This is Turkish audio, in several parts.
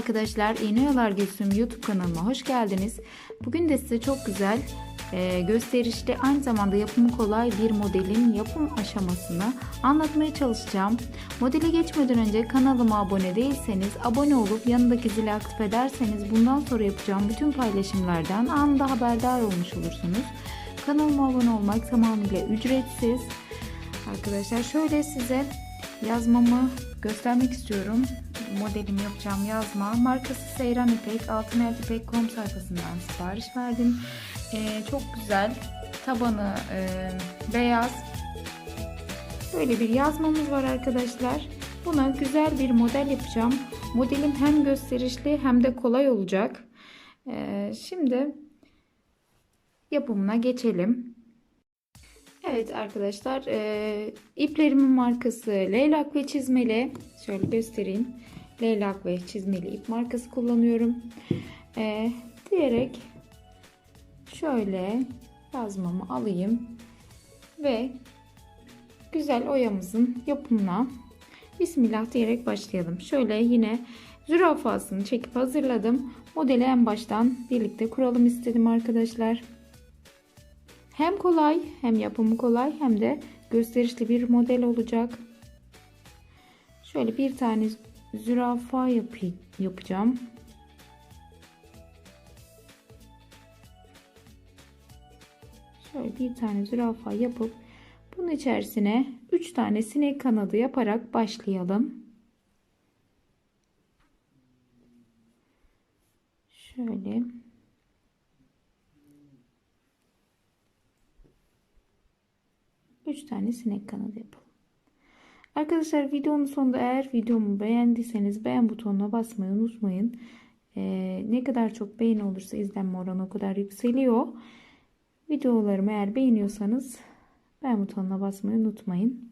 arkadaşlar, İğne Yolar Gülsüm YouTube kanalıma hoş geldiniz. Bugün de size çok güzel, e, gösterişli, aynı zamanda yapımı kolay bir modelin yapım aşamasını anlatmaya çalışacağım. Modele geçmeden önce kanalıma abone değilseniz, abone olup yanındaki zili aktif ederseniz bundan sonra yapacağım bütün paylaşımlardan anında haberdar olmuş olursunuz. Kanalıma abone olmak tamamıyla ücretsiz. Arkadaşlar şöyle size yazmamı göstermek istiyorum. Modelimi yapacağım yazma. Markası Seyran İpek. Altıneltipek.com sayfasından sipariş verdim. Ee, çok güzel. Tabanı e, beyaz. Böyle bir yazmamız var arkadaşlar. Buna güzel bir model yapacağım. Modelim hem gösterişli hem de kolay olacak. Ee, şimdi yapımına geçelim. Evet arkadaşlar e, iplerimin markası Leylak ve Çizmeli. Şöyle göstereyim. Leylak ve Çizmeli ip markası kullanıyorum. E, diyerek şöyle yazmamı alayım ve güzel oyamızın yapımına Bismillah diyerek başlayalım. Şöyle yine zürafasını çekip hazırladım. Modeli en baştan birlikte kuralım istedim arkadaşlar. Hem kolay hem yapımı kolay hem de gösterişli bir model olacak. Şöyle bir tane zürafa yap yapacağım. Şöyle bir tane zürafa yapıp bunun içerisine 3 tane sinek kanadı yaparak başlayalım. Şöyle 3 tane sinek kanadı yapalım. Arkadaşlar videonun sonunda eğer videomu beğendiyseniz beğen butonuna basmayı unutmayın. Ee, ne kadar çok beğeni olursa izlenme oranı o kadar yükseliyor. Videolarımı eğer beğeniyorsanız beğen butonuna basmayı unutmayın.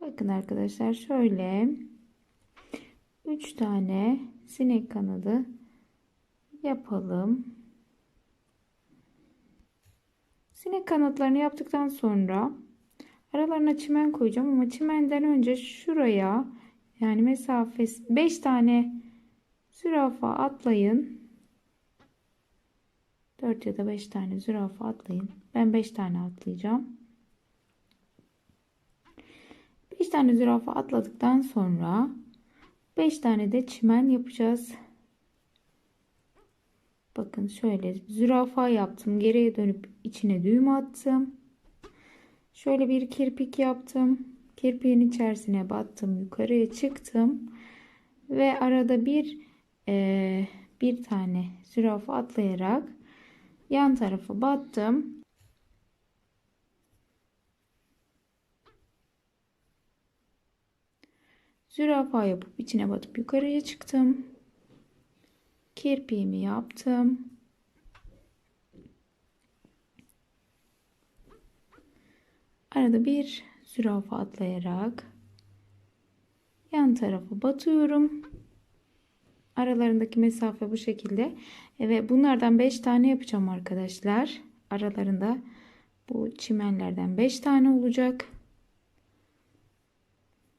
Bakın arkadaşlar şöyle 3 tane sinek kanadı yapalım. Sinek kanatlarını yaptıktan sonra aralarına çimen koyacağım ama çimenden önce şuraya yani mesafesi 5 tane zürafa atlayın. 4 ya da 5 tane zürafa atlayın. Ben 5 tane atlayacağım. 5 tane zürafa atladıktan sonra 5 tane de çimen yapacağız. Bakın şöyle zürafa yaptım. Geriye dönüp içine düğüm attım. Şöyle bir kirpik yaptım. Kirpiğin içerisine battım. Yukarıya çıktım. Ve arada bir e, bir tane zürafa atlayarak yan tarafa battım. Zürafa yapıp içine batıp yukarıya çıktım. Kirpiğimi yaptım. Arada bir zürafa atlayarak yan tarafa batıyorum. Aralarındaki mesafe bu şekilde. Ve bunlardan 5 tane yapacağım arkadaşlar. Aralarında bu çimenlerden 5 tane olacak.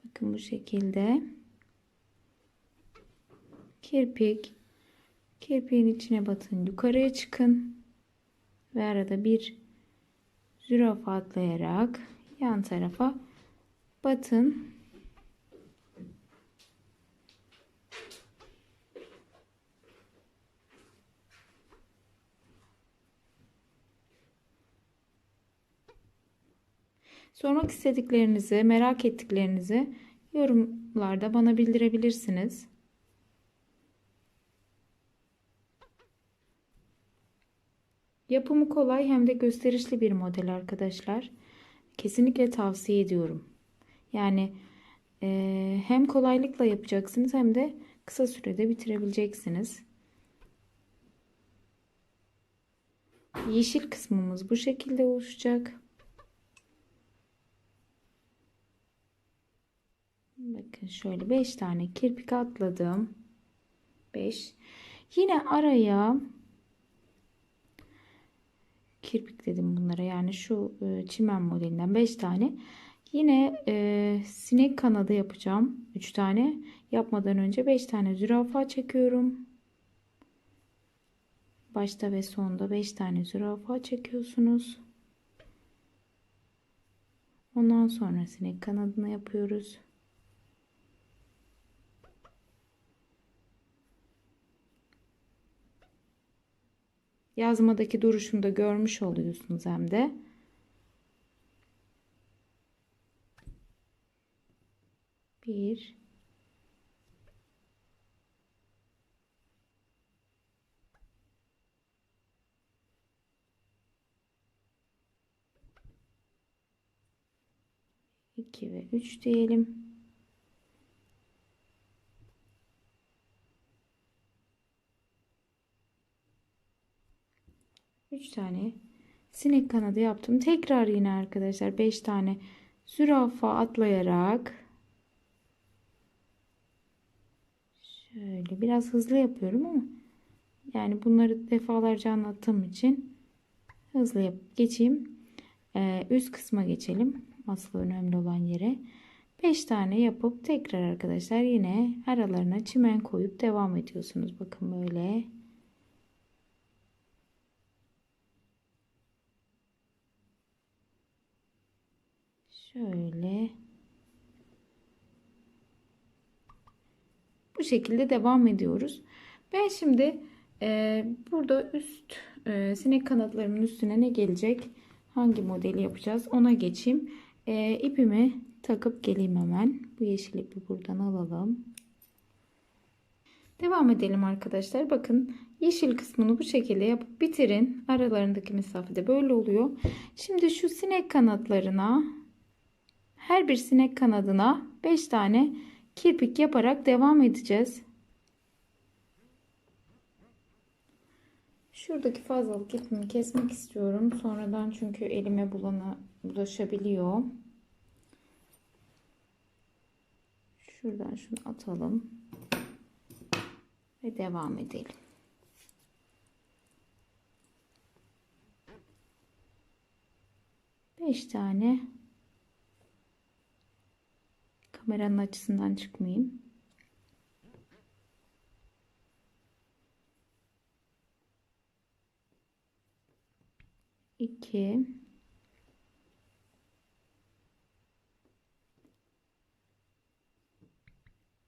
Bakın bu şekilde. Kirpik. Kirpiğin içine batın. Yukarıya çıkın. Ve arada bir zürafa atlayarak yan tarafa batın. Sormak istediklerinizi, merak ettiklerinizi yorumlarda bana bildirebilirsiniz. Yapımı kolay hem de gösterişli bir model arkadaşlar. Kesinlikle tavsiye ediyorum. Yani e, hem kolaylıkla yapacaksınız hem de kısa sürede bitirebileceksiniz. Yeşil kısmımız bu şekilde oluşacak. Bakın şöyle 5 tane kirpik atladım. 5. Yine araya kirpik dedim bunlara. Yani şu e, çimen modelinden 5 tane. Yine e, sinek kanadı yapacağım. 3 tane. Yapmadan önce 5 tane zürafa çekiyorum. Başta ve sonda 5 tane zürafa çekiyorsunuz. Ondan sonra sinek kanadını yapıyoruz. Yazmadaki duruşunu da görmüş oluyorsunuz hem de. Bir. iki ve üç diyelim. 3 tane sinek kanadı yaptım. Tekrar yine arkadaşlar 5 tane zürafa atlayarak şöyle biraz hızlı yapıyorum ama yani bunları defalarca anlattığım için hızlı yap geçeyim. Ee, üst kısma geçelim. Asıl önemli olan yere. 5 tane yapıp tekrar arkadaşlar yine aralarına çimen koyup devam ediyorsunuz. Bakın böyle. Şöyle. Bu şekilde devam ediyoruz. Ben şimdi e, burada üst e, sinek kanatlarımın üstüne ne gelecek? Hangi modeli yapacağız? Ona geçeyim. E, ipimi takıp geleyim hemen. Bu yeşil ipi buradan alalım. Devam edelim arkadaşlar. Bakın yeşil kısmını bu şekilde yapıp bitirin. Aralarındaki mesafede böyle oluyor. Şimdi şu sinek kanatlarına her bir sinek kanadına 5 tane kirpik yaparak devam edeceğiz. Şuradaki fazlalık ipimi kesmek istiyorum. Sonradan çünkü elime bulana bulaşabiliyor. Şuradan şunu atalım. Ve devam edelim. Beş tane Kameranın açısından çıkmayayım. İki.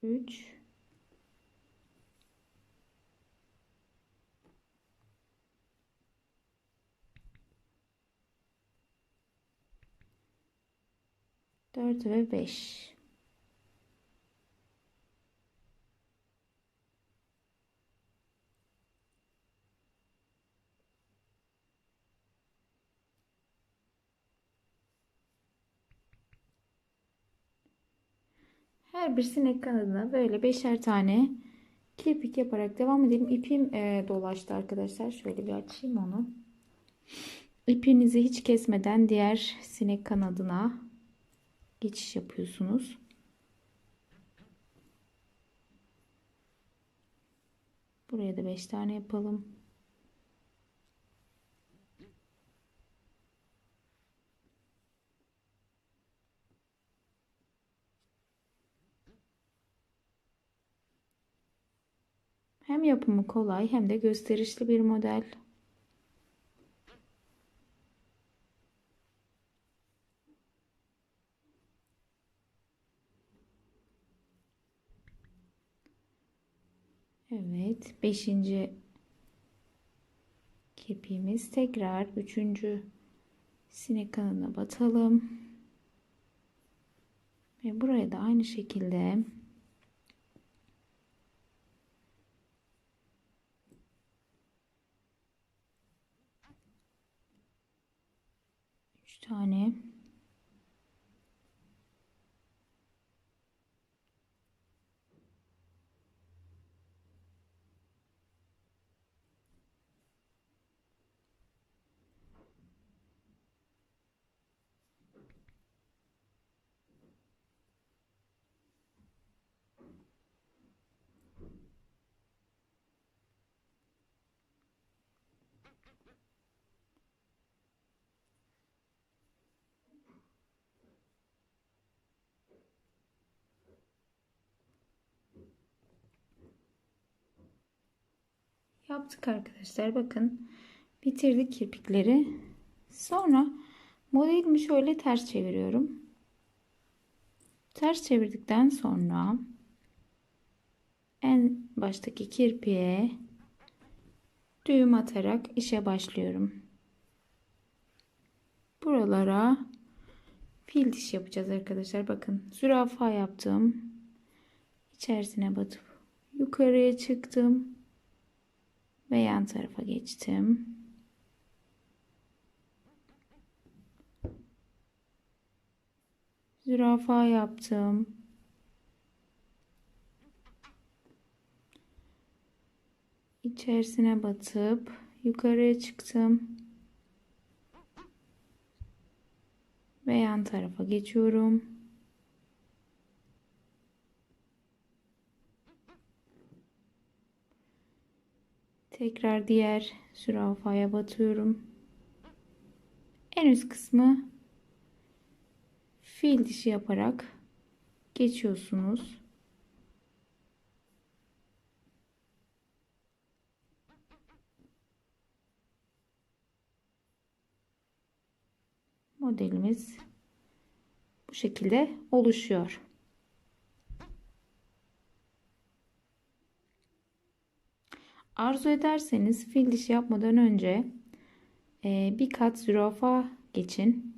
Üç. Dört ve beş. Her bir sinek kanadına böyle beşer tane kirpik yaparak devam edelim. İpim e, dolaştı arkadaşlar. Şöyle bir açayım onu. İpinizi hiç kesmeden diğer sinek kanadına geçiş yapıyorsunuz. Buraya da 5 tane yapalım. Hem yapımı kolay hem de gösterişli bir model. Evet, beşinci kirpiğimiz tekrar üçüncü sinek kanına batalım. Ve buraya da aynı şekilde Yaptık arkadaşlar. Bakın bitirdik kirpikleri. Sonra modelimi şöyle ters çeviriyorum. Ters çevirdikten sonra en baştaki kirpiğe düğüm atarak işe başlıyorum. Buralara fil diş yapacağız arkadaşlar. Bakın zürafa yaptım. İçerisine batıp yukarıya çıktım ve yan tarafa geçtim. Zürafa yaptım. İçerisine batıp yukarıya çıktım. Ve yan tarafa geçiyorum. Tekrar diğer zürafaya batıyorum. En üst kısmı fil dişi yaparak geçiyorsunuz. Modelimiz bu şekilde oluşuyor. Arzu ederseniz fil dişi yapmadan önce e, bir kat zürafa geçin.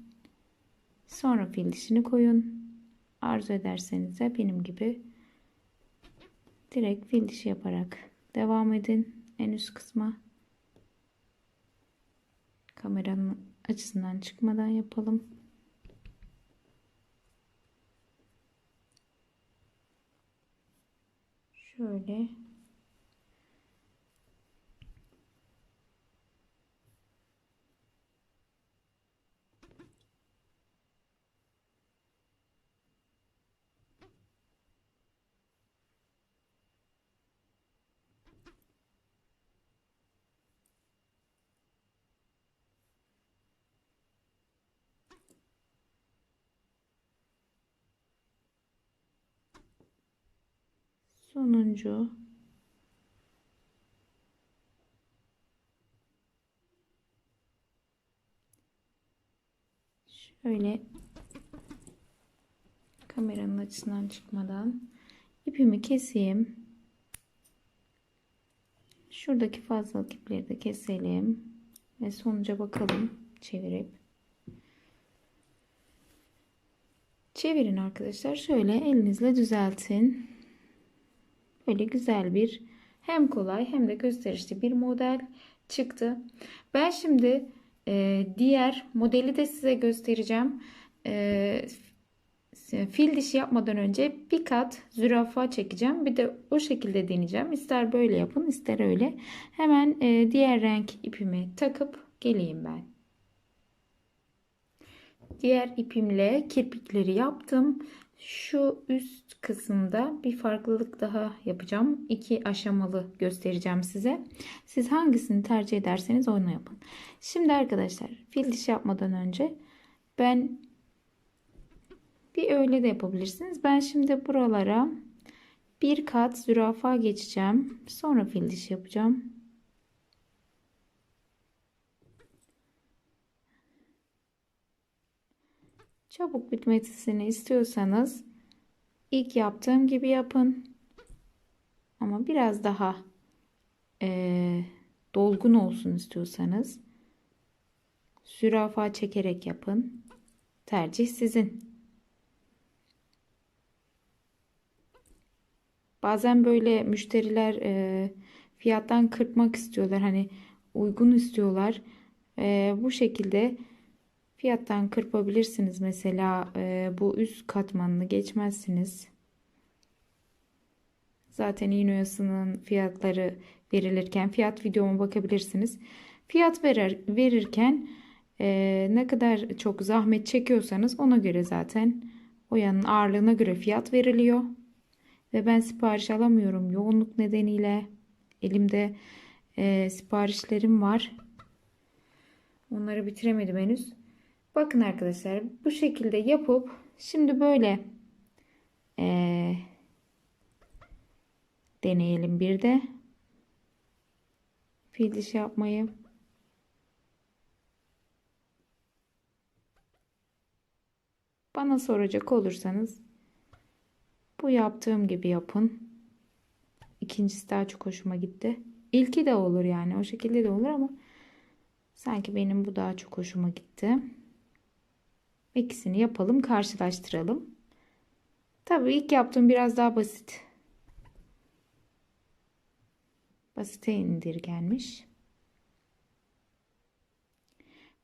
Sonra fil dişini koyun. Arzu ederseniz de benim gibi direkt fil dişi yaparak devam edin. En üst kısma kameranın açısından çıkmadan yapalım. Şöyle sonuncu şöyle kameranın açısından çıkmadan ipimi keseyim. Şuradaki fazlalık ipleri de keselim ve sonuca bakalım çevirip. Çevirin arkadaşlar. Şöyle elinizle düzeltin. Böyle güzel bir hem kolay hem de gösterişli bir model çıktı. Ben şimdi e, diğer modeli de size göstereceğim. E, fil dişi yapmadan önce bir kat zürafa çekeceğim. Bir de o şekilde deneyeceğim. İster böyle yapın ister öyle. Hemen e, diğer renk ipimi takıp geleyim ben. Diğer ipimle kirpikleri yaptım. Şu üst kısımda bir farklılık daha yapacağım. İki aşamalı göstereceğim size. Siz hangisini tercih ederseniz onu yapın. Şimdi arkadaşlar fil diş yapmadan önce ben bir öyle de yapabilirsiniz. Ben şimdi buralara bir kat zürafa geçeceğim. Sonra fil diş yapacağım. Çabuk bitmesini istiyorsanız ilk yaptığım gibi yapın. Ama biraz daha e, dolgun olsun istiyorsanız zürafa çekerek yapın. Tercih sizin. Bazen böyle müşteriler e, fiyattan kırpmak istiyorlar. Hani uygun istiyorlar. E, bu şekilde Fiyattan kırpabilirsiniz. Mesela e, bu üst katmanını geçmezsiniz. Zaten iğne oyasının fiyatları verilirken fiyat videoma bakabilirsiniz. Fiyat verir, verirken e, ne kadar çok zahmet çekiyorsanız ona göre zaten oyanın ağırlığına göre fiyat veriliyor. Ve ben sipariş alamıyorum yoğunluk nedeniyle. Elimde e, siparişlerim var. Onları bitiremedim henüz. Bakın arkadaşlar bu şekilde yapıp şimdi böyle ee, deneyelim bir de. fil dişi yapmayı. Bana soracak olursanız bu yaptığım gibi yapın. İkincisi daha çok hoşuma gitti. İlki de olur yani o şekilde de olur ama sanki benim bu daha çok hoşuma gitti. İkisini yapalım karşılaştıralım. Tabii ilk yaptığım biraz daha basit. Basite indirgenmiş.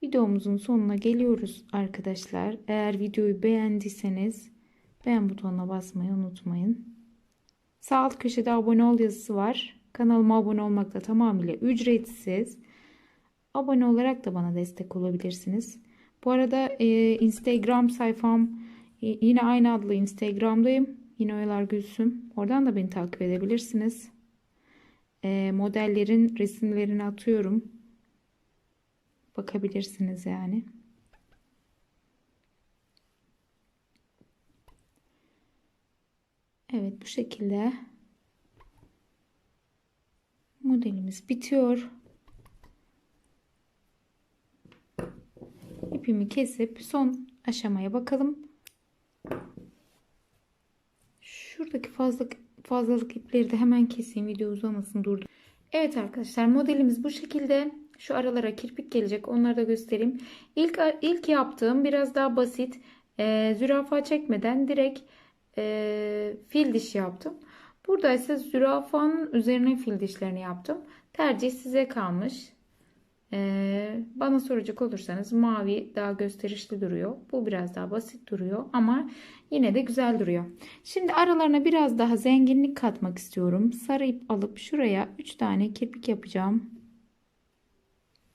Videomuzun sonuna geliyoruz arkadaşlar. Eğer videoyu beğendiyseniz beğen butonuna basmayı unutmayın. Sağ alt köşede abone ol yazısı var. Kanalıma abone olmak da tamamıyla ücretsiz. Abone olarak da bana destek olabilirsiniz. Bu arada e, Instagram sayfam e, yine aynı adlı Instagram'dayım. Yine Oyalar Gülsüm. Oradan da beni takip edebilirsiniz. E, modellerin resimlerini atıyorum. Bakabilirsiniz yani. Evet bu şekilde modelimiz bitiyor. İpimi kesip son aşamaya bakalım. Şuradaki fazlalık, fazlalık ipleri de hemen keseyim. Video uzamasın durdu. Evet arkadaşlar modelimiz bu şekilde. Şu aralara kirpik gelecek. Onları da göstereyim. İlk, ilk yaptığım biraz daha basit. E, zürafa çekmeden direkt e, fil dişi yaptım. Burada ise zürafanın üzerine fil dişlerini yaptım. Tercih size kalmış. Ee, bana soracak olursanız mavi daha gösterişli duruyor. Bu biraz daha basit duruyor ama yine de güzel duruyor. Şimdi aralarına biraz daha zenginlik katmak istiyorum. Sarı ip alıp şuraya 3 tane kirpik yapacağım.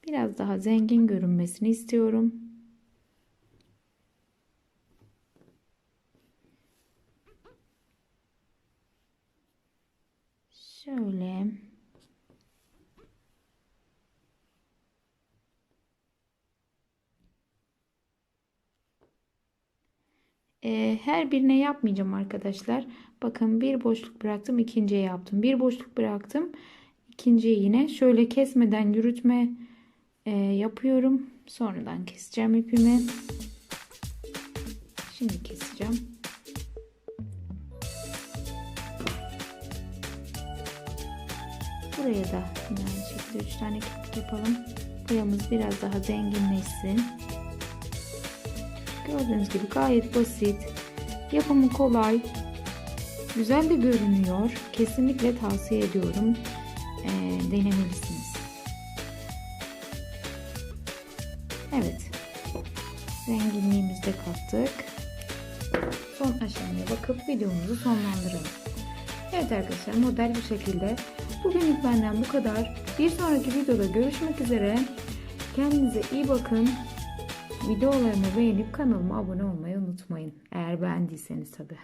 Biraz daha zengin görünmesini istiyorum. Şöyle. Ee, her birine yapmayacağım arkadaşlar. Bakın bir boşluk bıraktım ikinciye yaptım. Bir boşluk bıraktım ikinciye yine şöyle kesmeden yürütme e, yapıyorum. Sonradan keseceğim ipimi. Şimdi keseceğim. Buraya da aynı şekilde 3 tane kirpik yapalım. Boyamız biraz daha zenginleşsin. Gördüğünüz gibi gayet basit. Yapımı kolay. Güzel de görünüyor. Kesinlikle tavsiye ediyorum. E, denemelisiniz. Evet. Zenginliğimizi de kattık. Son aşamaya bakıp videomuzu sonlandıralım. Evet arkadaşlar model bu şekilde. Bugünlük benden bu kadar. Bir sonraki videoda görüşmek üzere. Kendinize iyi bakın. Videolarımı beğenip kanalıma abone olmayı unutmayın. Eğer beğendiyseniz tabii.